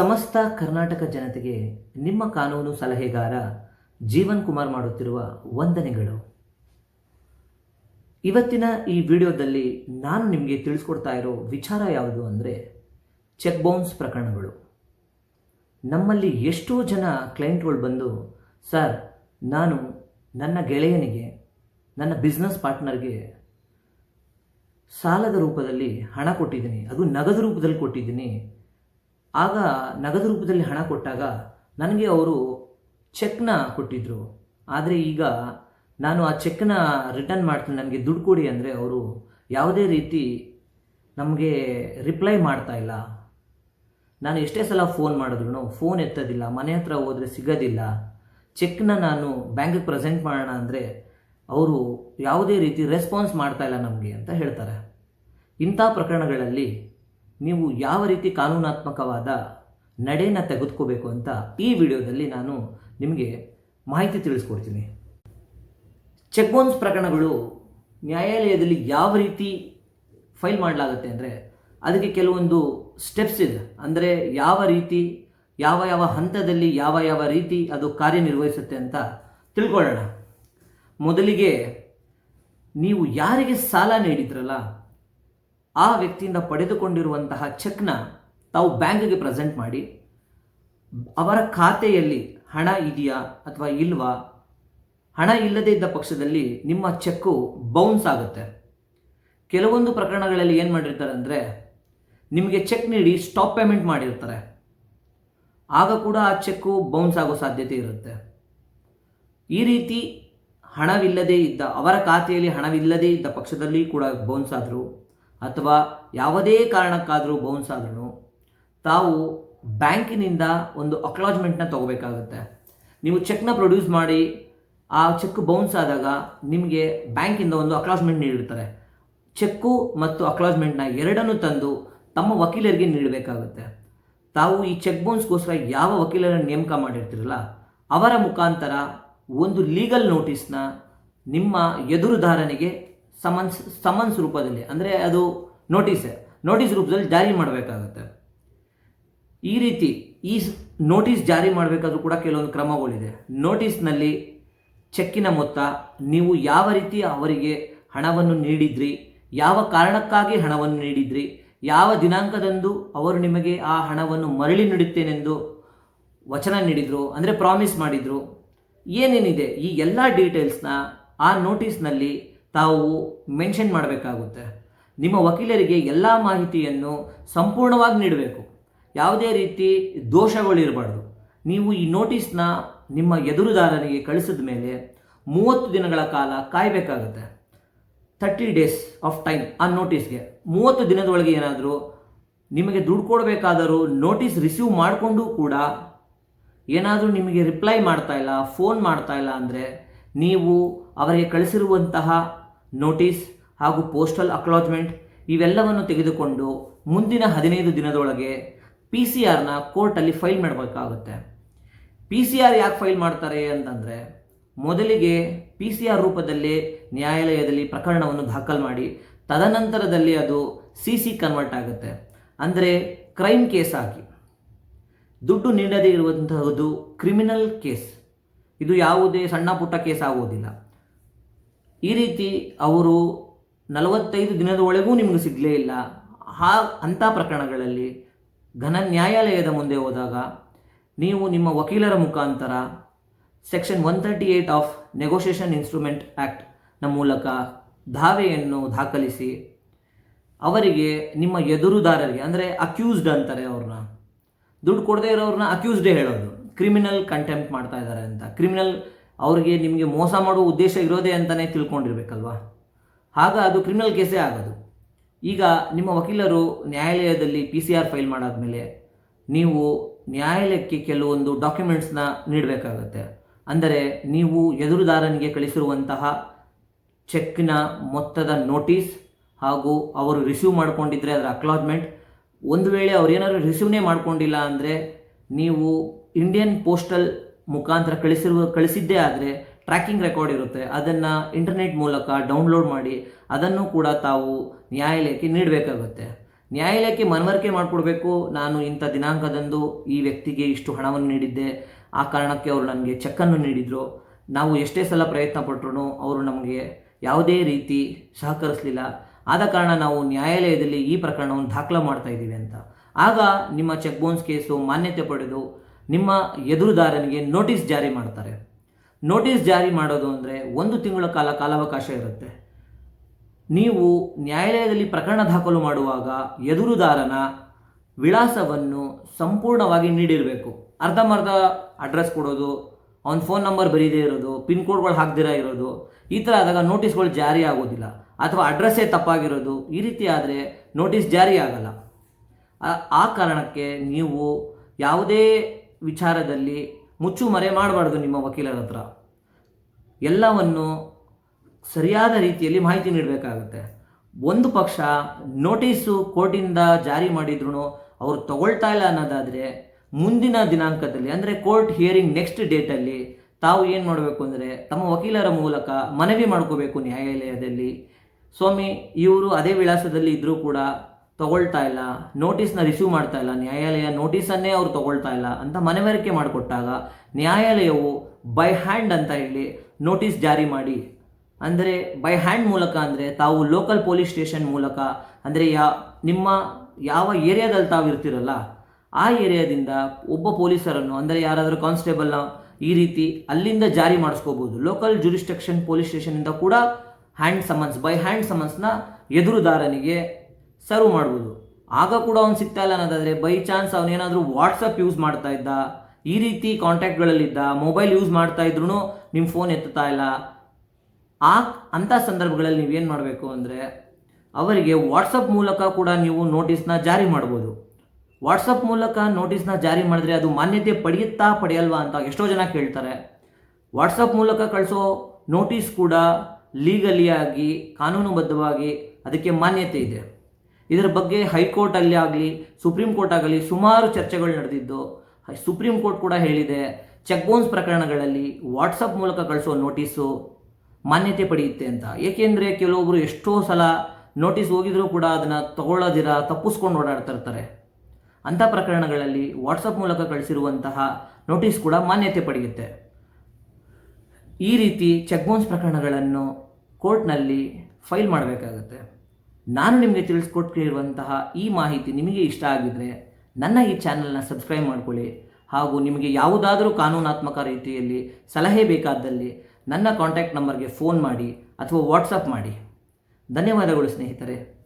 ಸಮಸ್ತ ಕರ್ನಾಟಕ ಜನತೆಗೆ ನಿಮ್ಮ ಕಾನೂನು ಸಲಹೆಗಾರ ಜೀವನ್ ಕುಮಾರ್ ಮಾಡುತ್ತಿರುವ ವಂದನೆಗಳು. ಇವತ್ತಿನ ಈ ವಿಡಿಯೋದಲ್ಲಿ ನಾನು ನಿಮಗೆ ತಿಳಿಸ್ಕೊಡ್ತಾ ಇರೋ ವಿಚಾರ ಯಾವುದು ಅಂದರೆ ಚೆಕ್ ಬೌನ್ಸ್ ಪ್ರಕರಣಗಳು. ನಮ್ಮಲ್ಲಿ ಎಷ್ಟೋ ಜನ ಕ್ಲೈಂಟ್ಗಳು ಬಂದು, ಸರ್, ನಾನು ನನ್ನ ಗೆಳೆಯನಿಗೆ, ನನ್ನ ಬಿಸ್ನೆಸ್ ಪಾರ್ಟ್ನರ್ಗೆ ಸಾಲದ ರೂಪದಲ್ಲಿ ಹಣ ಕೊಟ್ಟಿದ್ದೀನಿ, ಅದು ನಗದು ರೂಪದಲ್ಲಿ ಕೊಟ್ಟಿದ್ದೀನಿ ಆಗ ನಗದು ರೂಪದಲ್ಲಿ ಹಣ ಕೊಟ್ಟಾಗ ನನಗೆ ಅವರು ಚೆಕ್ನ ಕೊಟ್ಟಿದ್ದರು ಆದರೆ ಈಗ ನಾನು ಆ ಚೆಕ್ನ ರಿಟರ್ನ್ ಮಾಡ್ತೀನಿ, ನನಗೆ ದುಡ್ಡು ಕೊಡಿ ಅಂದರೆ ಅವರು ಯಾವುದೇ ರೀತಿ ನಮಗೆ ರಿಪ್ಲೈ ಮಾಡ್ತಾ ಇಲ್ಲ. ನಾನು ಎಷ್ಟೇ ಸಲ ಫೋನ್ ಮಾಡಿದ್ರು ಫೋನ್ ಎತ್ತೋದಿಲ್ಲ, ಮನೆ ಹತ್ರ ಹೋದರೆ ಸಿಗೋದಿಲ್ಲ. ಚೆಕ್ನ ನಾನು ಬ್ಯಾಂಕಿಗೆ ಪ್ರೆಸೆಂಟ್ ಮಾಡೋಣ ಅಂದರೆ ಅವರು ಯಾವುದೇ ರೀತಿ ರೆಸ್ಪಾನ್ಸ್ ಮಾಡ್ತಾ ಇಲ್ಲ ನಮಗೆ ಅಂತ ಹೇಳ್ತಾರೆ. ಇಂಥ ಪ್ರಕರಣಗಳಲ್ಲಿ ನೀವು ಯಾವ ರೀತಿ ಕಾನೂನಾತ್ಮಕವಾದ ನಡೆನ ತೆಗೆದುಕೋಬೇಕು ಅಂತ ಈ ವಿಡಿಯೋದಲ್ಲಿ ನಾನು ನಿಮಗೆ ಮಾಹಿತಿ ತಿಳಿಸ್ಕೊಡ್ತೀನಿ. ಚೆಕ್ ಬೌನ್ಸ್ ಪ್ರಕರಣಗಳು ನ್ಯಾಯಾಲಯದಲ್ಲಿ ಯಾವ ರೀತಿ ಫೈಲ್ ಮಾಡಲಾಗುತ್ತೆ ಅಂದರೆ ಅದಕ್ಕೆ ಕೆಲವೊಂದು ಸ್ಟೆಪ್ಸ್ ಇದೆ. ಅಂದರೆ ಯಾವ ರೀತಿ, ಯಾವ ಯಾವ ಹಂತದಲ್ಲಿ ಯಾವ ಯಾವ ರೀತಿ ಅದು ಕಾರ್ಯನಿರ್ವಹಿಸುತ್ತೆ ಅಂತ ತಿಳ್ಕೊಳ್ಳೋಣ. ಮೊದಲಿಗೆ ನೀವು ಯಾರಿಗೆ ಸಾಲ ನೀಡಿದ್ರಲ್ಲ ಆ ವ್ಯಕ್ತಿಯಿಂದ ಪಡೆದುಕೊಂಡಿರುವಂತಹ ಚೆಕ್ನ ತಾವು ಬ್ಯಾಂಕಿಗೆ ಪ್ರೆಸೆಂಟ್ ಮಾಡಿ, ಅವರ ಖಾತೆಯಲ್ಲಿ ಹಣ ಇದೆಯಾ ಅಥವಾ ಇಲ್ವಾ? ಹಣ ಇಲ್ಲದೇ ಇದ್ದ ಪಕ್ಷದಲ್ಲಿ ನಿಮ್ಮ ಚೆಕ್ಕು ಬೌನ್ಸ್ ಆಗುತ್ತೆ. ಕೆಲವೊಂದು ಪ್ರಕರಣಗಳಲ್ಲಿ ಏನು ಮಾಡಿರ್ತಾರೆ ಅಂದರೆ, ನಿಮಗೆ ಚೆಕ್ ನೀಡಿ ಸ್ಟಾಪ್ ಪೇಮೆಂಟ್ ಮಾಡಿರ್ತಾರೆ. ಆಗ ಕೂಡ ಆ ಚೆಕ್ಕು ಬೌನ್ಸ್ ಆಗೋ ಸಾಧ್ಯತೆ ಇರುತ್ತೆ. ಈ ರೀತಿ ಹಣವಿಲ್ಲದೇ ಇದ್ದ, ಅವರ ಖಾತೆಯಲ್ಲಿ ಹಣವಿಲ್ಲದೇ ಇದ್ದ ಪಕ್ಷದಲ್ಲಿ ಕೂಡ ಬೌನ್ಸ್ ಆದರು ಅಥವಾ ಯಾವುದೇ ಕಾರಣಕ್ಕಾದರೂ ಬೌನ್ಸ್ ಆದ್ರೂ ತಾವು ಬ್ಯಾಂಕಿನಿಂದ ಒಂದು ಅಕ್ಲಾಜ್ಮೆಂಟ್ನ ತಗೋಬೇಕಾಗುತ್ತೆ. ನೀವು ಚೆಕ್ನ ಪ್ರೊಡ್ಯೂಸ್ ಮಾಡಿ, ಆ ಚೆಕ್ ಬೌನ್ಸ್ ಆದಾಗ ನಿಮಗೆ ಬ್ಯಾಂಕಿಂದ ಒಂದು ಅಕ್ಲಾಜ್ಮೆಂಟ್ ನೀಡಿರ್ತಾರೆ. ಚೆಕ್ಕು ಮತ್ತು ಅಕ್ಲಾಜ್ಮೆಂಟ್ನ ಎರಡನ್ನು ತಂದು ತಮ್ಮ ವಕೀಲರಿಗೆ ನೀಡಬೇಕಾಗುತ್ತೆ. ತಾವು ಈ ಚೆಕ್ ಬೌನ್ಸ್ಗೋಸ್ಕರ ಯಾವ ವಕೀಲರನ್ನು ನೇಮಕ ಮಾಡಿರ್ತೀರಲ್ಲ, ಅವರ ಮುಖಾಂತರ ಒಂದು ಲೀಗಲ್ ನೋಟಿಸ್ನ ನಿಮ್ಮ ಎದುರುದಾರನಿಗೆ ಸಮನ್ಸ್ ಸಮನ್ಸ್ ರೂಪದಲ್ಲಿ, ಅಂದರೆ ಅದು ನೋಟಿಸ್ ನೋಟಿಸ್ ರೂಪದಲ್ಲಿ ಜಾರಿ ಮಾಡಬೇಕಾಗುತ್ತೆ. ಈ ರೀತಿ, ಈ ನೋಟಿಸ್ ಜಾರಿ ಮಾಡಬೇಕಾದ್ರೂ ಕೂಡ ಕೆಲವೊಂದು ಕ್ರಮಗಳಿದೆ. ನೋಟಿಸ್ನಲ್ಲಿ ಚೆಕ್ಕಿನ ಮೊತ್ತ, ನೀವು ಯಾವ ರೀತಿ ಅವರಿಗೆ ಹಣವನ್ನು ನೀಡಿದ್ರಿ, ಯಾವ ಕಾರಣಕ್ಕಾಗಿ ಹಣವನ್ನು ನೀಡಿದ್ರಿ, ಯಾವ ದಿನಾಂಕದಂದು ಅವರು ನಿಮಗೆ ಆ ಹಣವನ್ನು ಮರಳಿ ನೀಡುತ್ತೇನೆಂದು ವಚನ ನೀಡಿದರು, ಅಂದರೆ ಪ್ರಾಮಿಸ್ ಮಾಡಿದರು, ಏನೇನಿದೆ, ಈ ಎಲ್ಲ ಡೀಟೇಲ್ಸ್ನ ಆ ನೋಟಿಸ್ನಲ್ಲಿ ತಾವು ಮೆನ್ಷನ್ ಮಾಡಬೇಕಾಗುತ್ತೆ. ನಿಮ್ಮ ವಕೀಲರಿಗೆ ಎಲ್ಲ ಮಾಹಿತಿಯನ್ನು ಸಂಪೂರ್ಣವಾಗಿ ನೀಡಬೇಕು. ಯಾವುದೇ ರೀತಿ ದೋಷಗಳಿರಬಾರ್ದು. ನೀವು ಈ ನೋಟಿಸ್ನ ನಿಮ್ಮ ಎದುರುದಾರನಿಗೆ ಕಳಿಸಿದ ಮೇಲೆ ಮೂವತ್ತು ದಿನಗಳ ಕಾಲ ಕಾಯಬೇಕಾಗುತ್ತೆ. ತರ್ಟಿ ಡೇಸ್ ಆಫ್ ಟೈಮ್ ಆ ನೋಟಿಸ್ಗೆ ಮೂವತ್ತು ದಿನದೊಳಗೆ ಏನಾದರೂ ನಿಮಗೆ ದುಡ್ಡು ಕೊಡಬೇಕಾದರೂ ನೋಟಿಸ್ ರಿಸೀವ್ ಮಾಡಿಕೊಂಡು ಕೂಡ ಏನಾದರೂ ನಿಮಗೆ ರಿಪ್ಲೈ ಮಾಡ್ತಾ ಇಲ್ಲ ಫೋನ್ ಮಾಡ್ತಾ ಇಲ್ಲ ಅಂದರೆ ನೀವು ಅವರಿಗೆ ಕಳಿಸಿರುವಂತಹ ನೋಟಿಸ್ ಹಾಗೂ ಪೋಸ್ಟಲ್ ಅಕ್ಲಾಜ್ಮೆಂಟ್ ಇವೆಲ್ಲವನ್ನು ತೆಗೆದುಕೊಂಡು ಮುಂದಿನ ಹದಿನೈದು ದಿನದೊಳಗೆ ಪಿ ಸಿ ಆರ್ನ ಕೋರ್ಟಲ್ಲಿ ಫೈಲ್ ಮಾಡಬೇಕಾಗುತ್ತೆ. ಪಿ ಸಿ ಆರ್ ಯಾಕೆ ಫೈಲ್ ಮಾಡ್ತಾರೆ ಅಂತಂದರೆ ಮೊದಲಿಗೆ ಪಿ ಸಿ ಆರ್ ರೂಪದಲ್ಲಿ ನ್ಯಾಯಾಲಯದಲ್ಲಿ ಪ್ರಕರಣವನ್ನು ದಾಖಲು ಮಾಡಿ, ತದನಂತರದಲ್ಲಿ ಅದು ಸಿ ಸಿ ಕನ್ವರ್ಟ್ ಆಗುತ್ತೆ. ಅಂದರೆ ಕ್ರೈಮ್ ಕೇಸ್ ಆಗಿ. ದುಡ್ಡು ನೀಡದೇ ಇರುವಂತಹದ್ದು ಕ್ರಿಮಿನಲ್ ಕೇಸ್ ಇದು ಯಾವುದೇ ಸಣ್ಣ ಪುಟ್ಟ ಕೇಸ್ ಆಗುವುದಿಲ್ಲ ಈ ರೀತಿ ಅವರು ನಲವತ್ತೈದು ದಿನದ ಒಳಗೂ ನಿಮಗೆ ಸಿಗಲೇ ಇಲ್ಲ. ಆ ಅಂಥ ಪ್ರಕರಣಗಳಲ್ಲಿ ಘನ ನ್ಯಾಯಾಲಯದ ಮುಂದೆ ಹೋದಾಗ ನೀವು ನಿಮ್ಮ ವಕೀಲರ ಮುಖಾಂತರ section one thirty eight of negotiation instrument ಆ್ಯಕ್ಟ್ನ ಮೂಲಕ ದಾವೆಯನ್ನು ದಾಖಲಿಸಿ ಅವರಿಗೆ ನಿಮ್ಮ ಎದುರುದಾರರಿಗೆ, ಅಂದರೆ ಅಕ್ಯೂಸ್ಡ್ ಅಂತಾರೆ ಅವ್ರನ್ನ, ದುಡ್ಡು ಕೊಡದೇ ಇರೋರನ್ನ ಅಕ್ಯೂಸ್ಡೇ ಹೇಳೋದು. ಕ್ರಿಮಿನಲ್ ಕಂಟೆಂಪ್ಟ್ ಮಾಡ್ತಾ ಇದ್ದಾರೆ ಅಂತ. ಕ್ರಿಮಿನಲ್ ಅವ್ರಿಗೆ ನಿಮಗೆ ಮೋಸ ಮಾಡುವ ಉದ್ದೇಶ ಇರೋದೇ ಅಂತಲೇ ತಿಳ್ಕೊಂಡಿರ್ಬೇಕಲ್ವಾ? ಆಗ ಅದು ಕ್ರಿಮಿನಲ್ ಕೇಸೇ ಆಗೋದು. ಈಗ ನಿಮ್ಮ ವಕೀಲರು ನ್ಯಾಯಾಲಯದಲ್ಲಿ ಪಿ ಸಿ ಆರ್ ಫೈಲ್ ಮಾಡಾದಮೇಲೆ ನೀವು ನ್ಯಾಯಾಲಯಕ್ಕೆ ಕೆಲವೊಂದು ಡಾಕ್ಯುಮೆಂಟ್ಸ್ನ ನೀಡಬೇಕಾಗತ್ತೆ. ಅಂದರೆ ನೀವು ಎದುರುದಾರನಿಗೆ ಕಳಿಸಿರುವಂತಹ ಚೆಕ್ನ ಮೊತ್ತದ ನೋಟಿಸ್ ಹಾಗೂ ಅವರು ರಿಸೀವ್ ಮಾಡಿಕೊಂಡಿದ್ರೆ ಅದರ ಅಕ್ಲಾಜ್ಮೆಂಟ್ ಒಂದು ವೇಳೆ ಅವ್ರು ಏನಾದರೂ ರಿಸೀವ್ನೇ ಮಾಡಿಕೊಂಡಿಲ್ಲ ಅಂದರೆ ನೀವು ಇಂಡಿಯನ್ ಪೋಸ್ಟಲ್ ಮುಖಾಂತರ ಕಳಿಸಿರುವ ಕಳಿಸಿದ್ದೇ ಆದರೆ ಟ್ರ್ಯಾಕಿಂಗ್ ರೆಕಾರ್ಡ್ ಇರುತ್ತೆ. ಅದನ್ನು ಇಂಟರ್ನೆಟ್ ಮೂಲಕ ಡೌನ್ಲೋಡ್ ಮಾಡಿ ಅದನ್ನು ಕೂಡ ತಾವು ನ್ಯಾಯಾಲಯಕ್ಕೆ ನೀಡಬೇಕಾಗುತ್ತೆ. ನ್ಯಾಯಾಲಯಕ್ಕೆ ಮನವರಿಕೆ ಮಾಡಿಕೊಡ್ಬೇಕು. ನಾನು ಇಂಥ ದಿನಾಂಕದಂದು ಈ ವ್ಯಕ್ತಿಗೆ ಇಷ್ಟು ಹಣವನ್ನು ನೀಡಿದ್ದೆ. ಆ ಕಾರಣಕ್ಕೆ ಅವರು ನನಗೆ ಚೆಕ್ಕನ್ನು ನೀಡಿದರು. ನಾವು ಎಷ್ಟೇ ಸಲ ಪ್ರಯತ್ನ ಪಟ್ಟರು ಅವರು ನಮಗೆ ಯಾವುದೇ ರೀತಿ ಸಹಕರಿಸಲಿಲ್ಲ. ಆದ ಕಾರಣ ನಾವು ನ್ಯಾಯಾಲಯದಲ್ಲಿ ಈ ಪ್ರಕರಣವನ್ನು ದಾಖಲು ಮಾಡ್ತಾ ಇದ್ದೀವಿ ಅಂತ. ಆಗ ನಿಮ್ಮ ಚೆಕ್ ಬೌನ್ಸ್ ಕೇಸು ಮಾನ್ಯತೆ ಪಡೆದು ನಿಮ್ಮ ಎದುರುದಾರನಿಗೆ ನೋಟಿಸ್ ಜಾರಿ ಮಾಡ್ತಾರೆ. ನೋಟಿಸ್ ಜಾರಿ ಮಾಡೋದು ಅಂದರೆ ಒಂದು ತಿಂಗಳ ಕಾಲ ಕಾಲಾವಕಾಶ ಇರುತ್ತೆ. ನೀವು ನ್ಯಾಯಾಲಯದಲ್ಲಿ ಪ್ರಕರಣ ದಾಖಲು ಮಾಡುವಾಗ ಎದುರುದಾರನ ವಿಳಾಸವನ್ನು ಸಂಪೂರ್ಣವಾಗಿ ನೀಡಿರಬೇಕು. ಅರ್ಧಂಬರ್ಧ ಅಡ್ರೆಸ್ ಕೊಡೋದು, ಅವನ ಫೋನ್ ನಂಬರ್ ಬರೀದೇ ಇರೋದು ಪಿನ್ ಕೋಡ್ಗಳು ಹಾಕ್ದಿರ ಇರೋದು, ಈ ಥರ ಆದಾಗ ನೋಟಿಸ್ಗಳು ಜಾರಿ ಆಗೋದಿಲ್ಲ. ಅಥವಾ ಅಡ್ರೆಸ್ಸೇ ತಪ್ಪಾಗಿರೋದು, ಈ ರೀತಿ ಆದರೆ ನೋಟಿಸ್ ಜಾರಿ ಆಗಲ್ಲ. ಆ ಕಾರಣಕ್ಕೆ ನೀವು ಯಾವುದೇ ವಿಚಾರದಲ್ಲಿ ಮುಚ್ಚು ಮರೆ ಮಾಡಬಾರ್ದು ನಿಮ್ಮ ವಕೀಲರ ಹತ್ರ. ಎಲ್ಲವನ್ನು ಸರಿಯಾದ ರೀತಿಯಲ್ಲಿ ಮಾಹಿತಿ ನೀಡಬೇಕಾಗುತ್ತೆ. ಒಂದು ಪಕ್ಷ ನೋಟಿಸು ಕೋರ್ಟಿಂದ ಜಾರಿ ಮಾಡಿದ್ರು ಅವರು ತಗೊಳ್ತಾ ಇಲ್ಲ ಅನ್ನೋದಾದರೆ ಮುಂದಿನ ದಿನಾಂಕದಲ್ಲಿ, ಅಂದರೆ ಕೋರ್ಟ್ ಹಿಯರಿಂಗ್ ನೆಕ್ಸ್ಟ್ ಡೇಟಲ್ಲಿ ತಾವು ಏನು ಮಾಡಬೇಕು ಅಂದರೆ ತಮ್ಮ ವಕೀಲರ ಮೂಲಕ ಮನವಿ ಮಾಡ್ಕೋಬೇಕು ನ್ಯಾಯಾಲಯದಲ್ಲಿ. ಸ್ವಾಮಿ, ಇವರು ಅದೇ ವಿಳಾಸದಲ್ಲಿ ಇದ್ದರೂ ಕೂಡ ತಗೊಳ್ತಾ ಇಲ್ಲ ನೋಟಿಸ್ನ ರಿಸೀವ್ ಮಾಡ್ತಾ ಇಲ್ಲ, ನ್ಯಾಯಾಲಯ ನೋಟಿಸನ್ನೇ ಅವರು ತಗೊಳ್ತಾ ಇಲ್ಲ ಅಂತ ಮನವರಿಕೆ ಮಾಡಿಕೊಟ್ಟಾಗ ನ್ಯಾಯಾಲಯವು ಬೈ ಹ್ಯಾಂಡ್ ಅಂತ ಹೇಳಿ ನೋಟಿಸ್ ಜಾರಿ ಮಾಡಿ. ಅಂದರೆ ಬೈ ಹ್ಯಾಂಡ್ ಮೂಲಕ ಅಂದರೆ ತಾವು ಲೋಕಲ್ ಪೊಲೀಸ್ ಸ್ಟೇಷನ್ ಮೂಲಕ ಅಂದರೆ ಯಾ, ನಿಮ್ಮ ಯಾವ ಏರಿಯಾದಲ್ಲಿ ತಾವು ಇರ್ತಿರಲ್ಲ, ಆ ಏರಿಯಾದಿಂದ ಒಬ್ಬ ಪೊಲೀಸರನ್ನು ಅಂದರೆ ಯಾರಾದರೂ ಕಾನ್ಸ್ಟೇಬಲ್ನ ಈ ರೀತಿ ಅಲ್ಲಿಂದ ಜಾರಿ ಮಾಡಿಸ್ಕೋಬೋದು. ಲೋಕಲ್ ಜುರಿಸ್ಟ್ರಕ್ಷನ್ ಪೊಲೀಸ್ ಸ್ಟೇಷನಿಂದ ಕೂಡ ಹ್ಯಾಂಡ್ ಸಮನ್ಸ್ ಬೈ ಹ್ಯಾಂಡ್ ಸಮನ್ಸ್ನ ಎದುರುದಾರನಿಗೆ ಸರ್ವ್ ಮಾಡ್ಬೋದು. ಆಗ ಕೂಡ ಅವ್ನು ಸಿಗ್ತಾ ಇಲ್ಲ ಅನ್ನೋದಾದರೆ ಬೈ ಚಾನ್ಸ್ ಅವನೇನಾದರೂ ವಾಟ್ಸಪ್ ಯೂಸ್ ಮಾಡ್ತಾ ಇದ್ದ, ಈ ರೀತಿ ಕಾಂಟ್ಯಾಕ್ಟ್ಗಳಲ್ಲಿದ್ದ ಮೊಬೈಲ್ ಯೂಸ್ ಮಾಡ್ತಾ ಇದ್ರೂ ನಿಮ್ಮ ಫೋನ್ ಎತ್ತುತ್ತಾ ಇಲ್ಲ. ಆ, ಅಂಥ ಸಂದರ್ಭಗಳಲ್ಲಿ ನೀವೇನು ಮಾಡಬೇಕು ಅಂದರೆ, ಅವರಿಗೆ ವಾಟ್ಸಪ್ ಮೂಲಕ ಕೂಡ ನೀವು ನೋಟಿಸ್ನ ಜಾರಿ ಮಾಡ್ಬೋದು. ವಾಟ್ಸಪ್ ಮೂಲಕ ನೋಟಿಸ್ನ ಜಾರಿ ಮಾಡಿದ್ರೆ ಅದು ಮಾನ್ಯತೆ ಪಡೆಯುತ್ತಾ ಪಡೆಯಲ್ವಾ ಅಂತ ಎಷ್ಟೋ ಜನ ಕೇಳ್ತಾರೆ. ವಾಟ್ಸಪ್ ಮೂಲಕ ಕಳಿಸೋ ನೋಟಿಸ್ ಕೂಡ ಲೀಗಲಿಯಾಗಿ ಕಾನೂನುಬದ್ಧವಾಗಿ ಅದಕ್ಕೆ ಮಾನ್ಯತೆ ಇದೆ. ಇದರ ಬಗ್ಗೆ ಹೈಕೋರ್ಟಲ್ಲಿ ಆಗಲಿ, ಸುಪ್ರೀಂ ಕೋರ್ಟ್ ಆಗಲಿ ಸುಮಾರು ಚರ್ಚೆಗಳು ನಡೆದಿದ್ದು, ಸುಪ್ರೀಂ ಕೋರ್ಟ್ ಕೂಡ ಹೇಳಿದೆ ಚೆಕ್ ಬೌನ್ಸ್ ಪ್ರಕರಣಗಳಲ್ಲಿ ವಾಟ್ಸಪ್ ಮೂಲಕ ಕಳಿಸುವ ನೋಟಿಸು ಮಾನ್ಯತೆ ಪಡೆಯುತ್ತೆ ಅಂತ. ಏಕೆಂದರೆ ಕೆಲವೊಬ್ಬರು ಎಷ್ಟೋ ಸಲ ನೋಟಿಸ್ ಹೋಗಿದ್ರೂ ಕೂಡ ಅದನ್ನು ತಗೊಳ್ಳೋದಿರ, ತಪ್ಪಿಸ್ಕೊಂಡು ಓಡಾಡ್ತಾ ಇರ್ತಾರೆ. ಅಂಥ ಪ್ರಕರಣಗಳಲ್ಲಿ ವಾಟ್ಸಪ್ ಮೂಲಕ ಕಳಿಸಿರುವಂತಹ ನೋಟಿಸ್ ಕೂಡ ಮಾನ್ಯತೆ ಪಡೆಯುತ್ತೆ. ಈ ರೀತಿ ಚೆಕ್ ಬೌನ್ಸ್ ಪ್ರಕರಣಗಳನ್ನು ಕೋರ್ಟ್ನಲ್ಲಿ ಫೈಲ್ ಮಾಡಬೇಕಾಗುತ್ತೆ. ನಾನು ನಿಮಗೆ ತಿಳಿಸ್ಕೊಟ್ಟಿರುವಂತಹ ಈ ಮಾಹಿತಿ ನಿಮಗೆ ಇಷ್ಟ ಆಗಿದ್ದರೆ ನನ್ನ ಈ ಚಾನಲ್ನ ಸಬ್ಸ್ಕ್ರೈಬ್ ಮಾಡಿಕೊಳ್ಳಿ ಹಾಗೂ ನಿಮಗೆ ಯಾವುದಾದರೂ ಕಾನೂನಾತ್ಮಕ ರೀತಿಯಲ್ಲಿ ಸಲಹೆ ಬೇಕಾದಲ್ಲಿ ನನ್ನ ಕಾಂಟ್ಯಾಕ್ಟ್ ನಂಬರ್ಗೆ ಫೋನ್ ಮಾಡಿ ಅಥವಾ ವಾಟ್ಸಪ್ ಮಾಡಿ. ಧನ್ಯವಾದಗಳು ಸ್ನೇಹಿತರೆ.